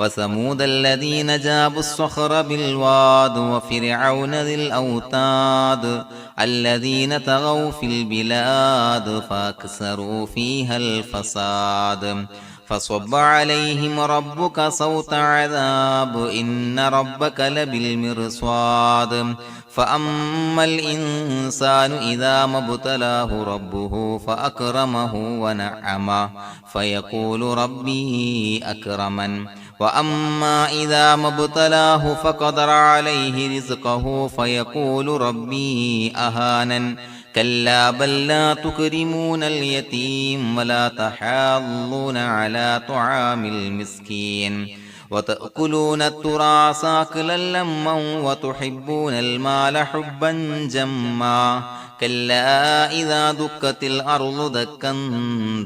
وثمود الذين جابوا الصخر بالواد وفرعون ذي الأوتاد الذين طغوا في البلاد فأكثروا فيها الفساد. فصب عليهم ربك صوت عذاب إن ربك لبالمرصاد. فأما الإنسان إذا ما ابتلاه ربه فأكرمه ونعمه فيقول ربي أكرمن. وأما إذا ما ابتلاه فقدر عليه رزقه فيقول ربي أهانن كلا بل لا تكرمون اليتيم ولا تحاضون على طعام المسكين وتأكلون التراث أكلا لما وتحبون المال حبا جما كلا إذا دكت الأرض دكا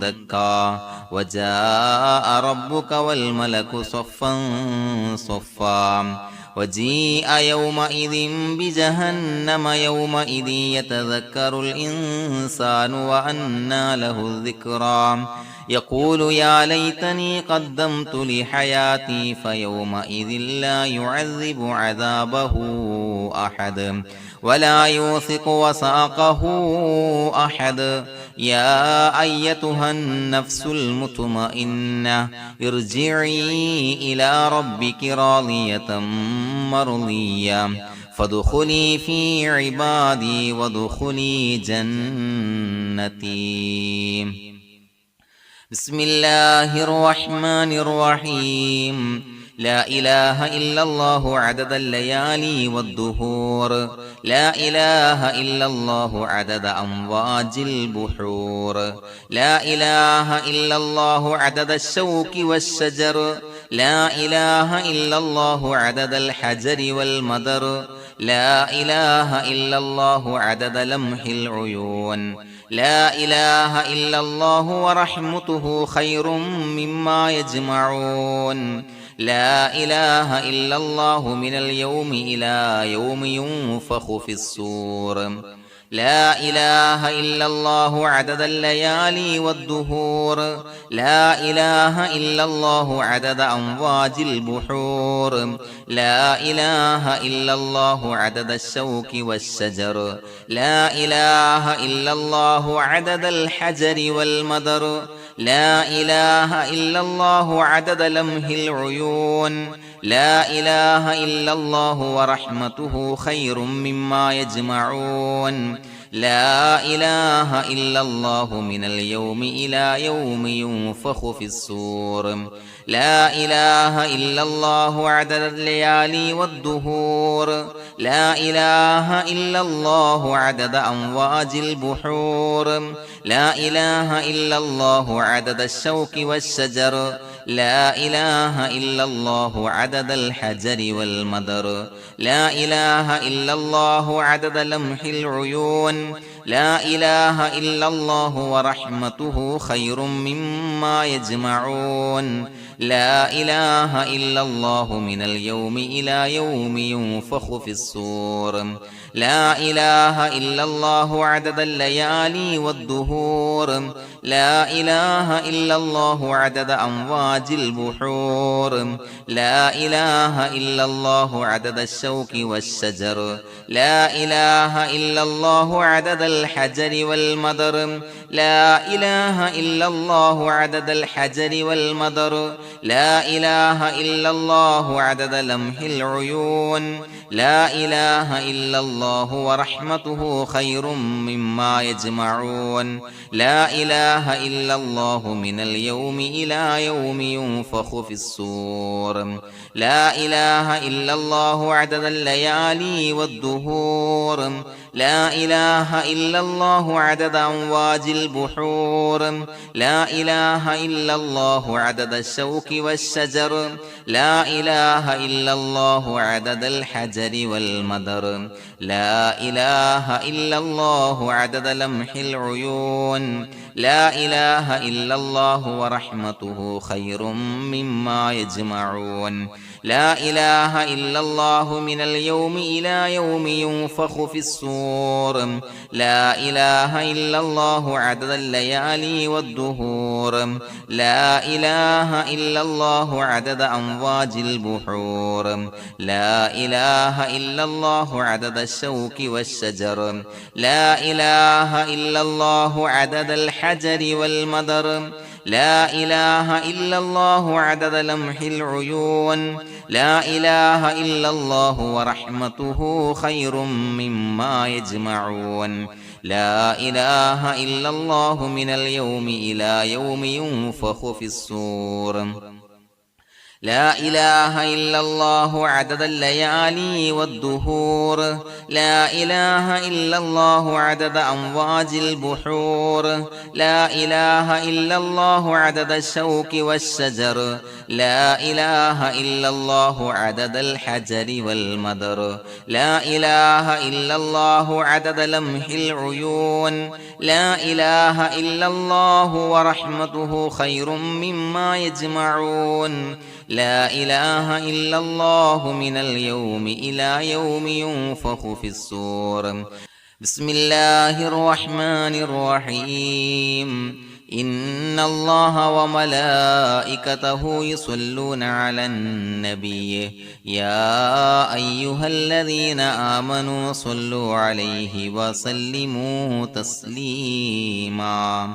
دكا وجاء ربك والملك صفا صفا وجيء يومئذ بجهنم يومئذ يتذكر الإنسان وأنى له الذكرى يقول يا ليتني قدمت لحياتي فيومئذ لا يعذب عذابه أحد ولا يوثق وثاقه أحد. يا أيتها النفس المطمئنة ارجعي إلى ربك راضية مرضية. فادخلي في عبادي وادخلي جنتي. بسم الله الرحمن الرحيم. لا إله إلا الله عدد الليالي والدهور. لا إله إلا الله عدد أمواج البحور. لا إله إلا الله عدد الشوك والشجر. لا إله إلا الله عدد الحجر والمدر. لا إله إلا الله عدد لمح العيون. لا إله إلا الله ورحمته خير مما يجمعون. لا إله إلا الله من اليوم إلى يوم ينفخ في الصور. لا إله إلا الله عدد الليالي والدهور. لا إله إلا الله عدد أمواج البحور. لا إله إلا الله عدد الشوك والشجر. لا إله إلا الله عدد الحجر والمدر. لا إله إلا الله عدد لمح العيون. لا إله إلا الله ورحمته خير مما يجمعون. لا إله إلا الله من اليوم إلى يوم ينفخ في الصور. لا إله إلا الله عدد الليالي والدهور. لا إله إلا الله عدد أمواج البحور. لا إله إلا الله عدد الشوك والشجر. لا إله إلا الله عدد الحجر والمدر. لا إله إلا الله عدد لمح العيون. لا إله إلا الله ورحمته خير مما يجمعون. لا إله إلا الله من اليوم إلى يوم ينفخ في الصور. لا إله إلا الله عدد الليالي والدهور. لا إله إلا الله عدد أمواج البحور. لا إله إلا الله عدد الشوك والشجر. لا إله إلا الله عدد الحجر والمدر. لا إله إلا الله عدد الحجر والمدر. لا إله إلا الله عدد لمح العيون. لا إله إلا الله ورحمته خير مما يجمعون. لا إله إلا الله من اليوم إلى يوم ينفخ في الصور. لا إله إلا الله عدد الليالي والدهور. لا إله إلا الله عدد أمواج البحور. لا إله إلا الله عدد الشوك والشجر. لا إله إلا الله عدد الحجر والمدر. لا إله إلا الله عدد لمح العيون. لا إله إلا الله ورحمته خير مما يجمعون. لا إله إلا الله من اليوم إلى يوم ينفخ في الصور. لا إله إلا الله عدد الليالي والدهور. لا إله إلا الله عدد أمواج البحور. لا إله إلا الله عدد الشوك والشجر. لا إله إلا الله عدد الحجر والمدر. لا إله إلا الله عدد لمح العيون. لا إله إلا الله ورحمته خير مما يجمعون. لا إله إلا الله من اليوم إلى يوم ينفخ في الصور. لا إله إلا الله عدد الليالي والدهور. لا إله إلا الله عدد أمواج البحور. لا إله إلا الله عدد الشوك والشجر. لا إله إلا الله عدد الحجر والمدر. لا إله إلا الله عدد لمح العيون. لا إله إلا الله ورحمته خير مما يجمعون. لا إله إلا الله من اليوم إلى يوم ينفخ في الصور. بسم الله الرحمن الرحيم. إن الله وملائكته يصلون على النبي. يا أيها الذين آمنوا صلوا عليه وسلموا تسليما.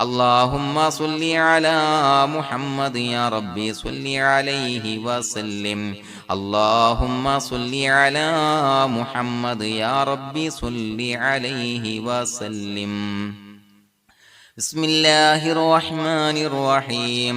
اللهم صل على محمد يا ربي صل عليه وسلم اللهم صل على محمد يا ربي صل عليه وسلم بسم الله الرحمن الرحيم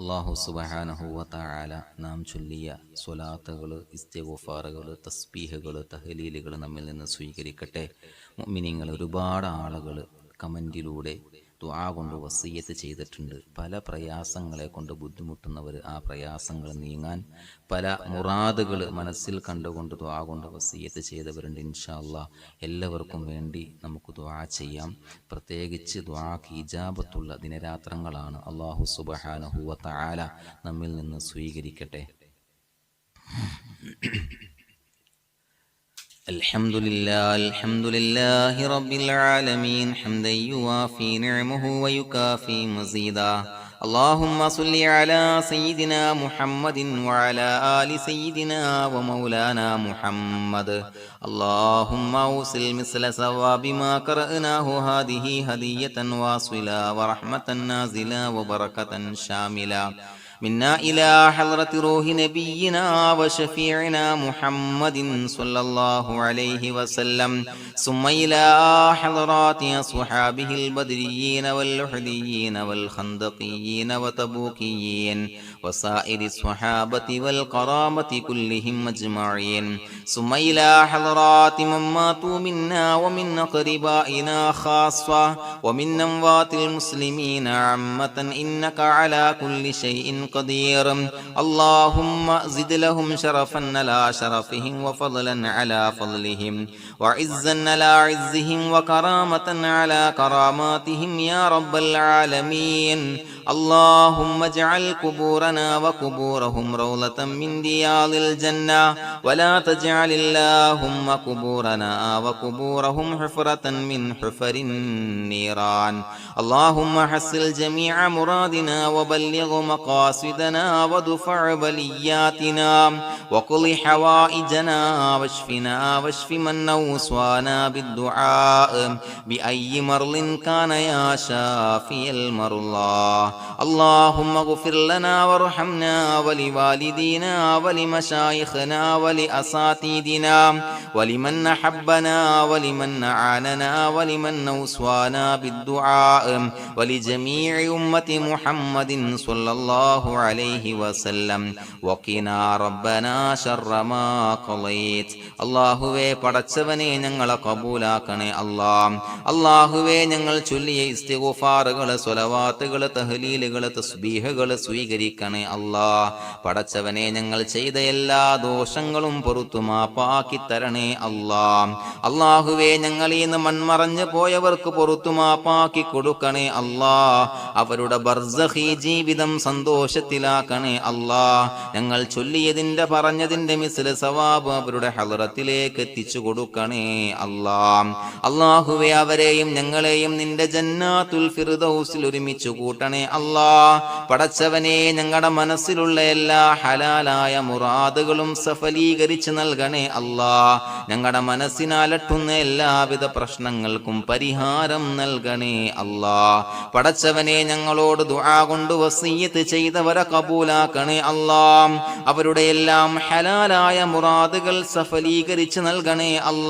അള്ളാഹു സുബഹാനഹുവത്തായാല നാം ചൊല്ലിയ സ്വലാത്തുകൾ ഇസ്തിഗുഫാറുകൾ തസ്ബീഹുകൾ തഹലീലുകൾ നമ്മിൽ നിന്ന് സ്വീകരിക്കട്ടെ. മിനിങ്ങൾ ഒരുപാട് ആളുകൾ കമന്റിലൂടെ ദുആ കൊണ്ട് വസീയത്ത് ചെയ്തിട്ടുണ്ട്. പല പ്രയാസങ്ങളെ കൊണ്ട് ബുദ്ധിമുട്ടുന്നവർ ആ പ്രയാസങ്ങൾ നീങ്ങാൻ പല മുറാദുകൾ മനസ്സിൽ കണ്ടുകൊണ്ട് ദുആ കൊണ്ട് വസീയത്ത് ചെയ്തവരുണ്ട് ഇൻഷാ അള്ളാ എല്ലാവർക്കും വേണ്ടി നമുക്ക് ദുആ ചെയ്യാം. പ്രത്യേകിച്ച് ദുആക്ക് ഇജാബത്തുള്ള ദിനരാത്രങ്ങളാണ്. അള്ളാഹു സുബ്ഹാനഹു വ തആല നമ്മിൽ നിന്ന് സ്വീകരിക്കട്ടെ. الحمد لله الحمد لله رب العالمين. حمدا يوافي نعمه ويكافي مزيدا. اللهم صل على سيدنا محمد وعلى آل سيدنا ومولانا محمد. اللهم أوصل مثل ثواب ما قرأناه هذه هدية واصلة ورحمة نازلة وبركة شاملة. منا إلى حضرة روح نبينا وشفيعنا محمد صلى الله عليه وسلم ثم إلى حضرات أصحابه البدريين واللحديين والخندقيين وتبوكيين وسائر الصحابة والقرامة كلهم أجمعين. ثم إلى حضرات من ماتوا منا ومن أقربائنا خاصة ومن أموات المسلمين عامة إنك على كل شيء قدير. اللهم زد لهم شرفا على شرفهم وفضلا على فضلهم. وعزا على عزهم وكرامة على كراماتهم يا رب العالمين. اللهم اجعل قبورنا وقبورهم روضة من دياض الجنة. ولا تجعل اللهم قبورنا وقبورهم حفرة من حفر النيران. اللهم حصل جميع مرادنا وبلغ مقاصدنا ودفع بلياتنا. وقل حوائجنا واشفنا واشف من أوصانا بالدعاء بأي مرض كان يا شافي المرضى اللهم اغفر لنا وارحمنا ولوالدينا ولمشايخنا ولأساتذتنا ولمن أحبنا ولمن أعاننا ولمن أوصانا بالدعاء ولجميع أمة محمد صلى الله عليه وسلم وقنا ربنا شر ما قضيت അള്ളാഹുവെ പടച്ചവനെ ഞങ്ങളെ കബൂലാക്കണേ അല്ലാ അള്ളാഹുവെ ഞങ്ങൾ ചൊല്ലിയ ഇസ്തിഗുഫാറുകൾ സ്വലവാത്തുകൾ തഹലീലുകൾ തസ്ബീഹുകൾ സ്വീകരിക്കണേ അല്ലാ പടച്ചവനെ ഞങ്ങൾ ചെയ്ത എല്ലാ ദോഷങ്ങളും പുറത്തു മാപ്പാക്കി തരണേ അല്ലാ അള്ളാഹുവെ ഞങ്ങൾ ഇന്ന് മൺമറഞ്ഞു പോയവർക്ക് പുറത്തു മാപ്പാക്കി കൊടുക്കണേ അല്ലാ അവരുടെ ബർസഹി ജീവിതം സന്തോഷത്തിലാക്കണേ അല്ലാ ഞങ്ങൾ ചൊല്ലിയതിന്റെ പറഞ്ഞതിന്റെ മിസിൽ സവാബ് അവരുടെ ഹലറത്തിലേക്ക് എത്തിച്ചു കൊടുക്കണേ അല്ലാ അള്ളാഹുവെ അവരെയും ഞങ്ങളെയും നിന്റെ ജന്നാത്തുൽ ഫിർദൗസിൽ ഒരുമിച്ച് കൂട്ടണേ അല്ലാ പടച്ചവനെ ഞങ്ങളുടെ മനസ്സിലുള്ള എല്ലാ ഹലാലായ മുറാദുകളും സഫലീകരിച്ച് നൽകണേ അല്ലാ ഞങ്ങളുടെ മനസ്സിനാലട്ടുന്ന എല്ലാവിധ പ്രശ്നങ്ങൾക്കും പരിഹാരം നൽകണേ അല്ലാ പടച്ചവനെ ഞങ്ങളോട് ദുആ കൊണ്ട് വസീയത്ത് ചെയ്തവരെ കബൂലാക്കണേ അല്ലാം അവരുടെ എല്ലാം ഹലാലായ മുറാദുകൾ സഫലീകരിച്ച് നൽകണേ അല്ലാ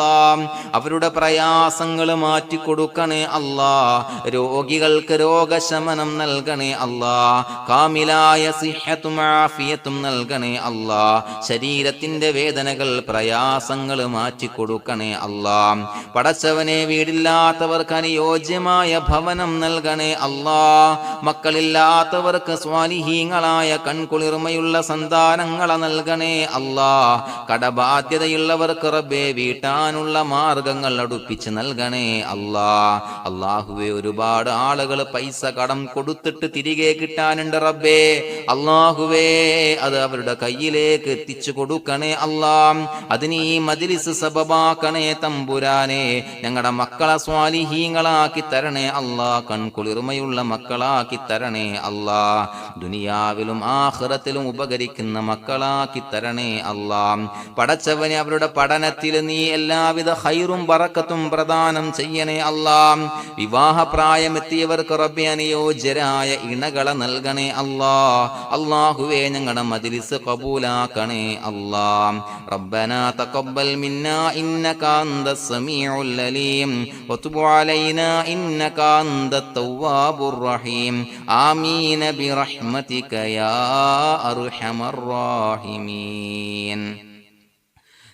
അവരുടെ പ്രയാസങ്ങൾ മാറ്റിക്കൊടുക്കണേ അല്ലാ രോഗികൾക്ക് രോഗശമനം നൽകണേ അല്ലാ കാമിലായ സിഹത്തും ആഫിയത്തും നൽകണേ അല്ലാ ശരീരത്തിന്റെ വേദനകൾ പ്രയാസങ്ങൾ മാറ്റിക്കൊടുക്കണേ അല്ലാ പടച്ചവനെ വീടില്ലാത്തവർക്ക് അനുയോജ്യമായ ഭവനം നൽകണേ അല്ലാ മക്കളില്ലാത്തവർക്ക് സ്വാലിഹീങ്ങളായ കൺകുളിർമയുള്ള സന്താനങ്ങളെ നൽകണേ അല്ലാ കടബാധ്യതയുള്ളവർക്ക് റബ്ബെ വീട്ടാനുള്ള മാർഗങ്ങൾ അടുപ്പിച്ച് നൽകണേ അല്ലാ. അള്ളാഹുവെ ഒരുപാട് ആളുകൾ പൈസ കടം കൊടുത്തിട്ട് തിരികെ കിട്ടാനുണ്ട് റബ്ബേ. അള്ളാഹുവേ അത് അവരുടെ കയ്യിലേക്ക് എത്തിച്ചു കൊടുക്കണേ അല്ലാ. അതിന് ഈ മജിലിസ് സബബാക്കണേ തമ്പുരാനെ. ഞങ്ങളുടെ മക്കളെ സ്വാലിഹീങ്ങളാക്കി തരണേ അല്ലാ. കൺകുളിർമയുള്ള മക്കളാക്കി തരണേ അല്ലാ. ദുനിയാവിലും ആഹ്റത്തിലും ഉപകരിക്കുന്ന മക്കളാക്കി തരണേ അല്ലാ. പടച്ചവനെ അവരുടെ പഠനത്തിൽ നീ എല്ലാവിധ ഹൈറും ബറക്കത്തും പ്രദാനം ചെയ്യണേ അല്ലാ വിവാഹപ്രായമെത്തിയവർക്ക് റബ്ബെ അനുയോജ്യരായ ഇണകളെ നൽകണേ അല്ലാ അള്ളാഹുവേ ഞങ്ങളുടെ മജ്ലിസ് കബൂലാക്കണേ അല്ലാ ربنا تقبل منا إنك أنت السميع العليم وتب علينا إنك أنت التواب الرحيم آمين برحمتك يا أرحم الراحمين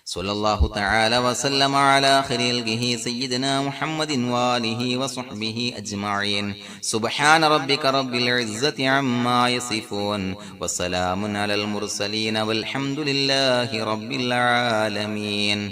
صلى الله تعالى وسلم على خير خلقه سيدنا محمد وآله وصحبه أجمعين. سبحان ربك رب العزة عما يصفون وسلام على المرسلين والحمد لله رب العالمين.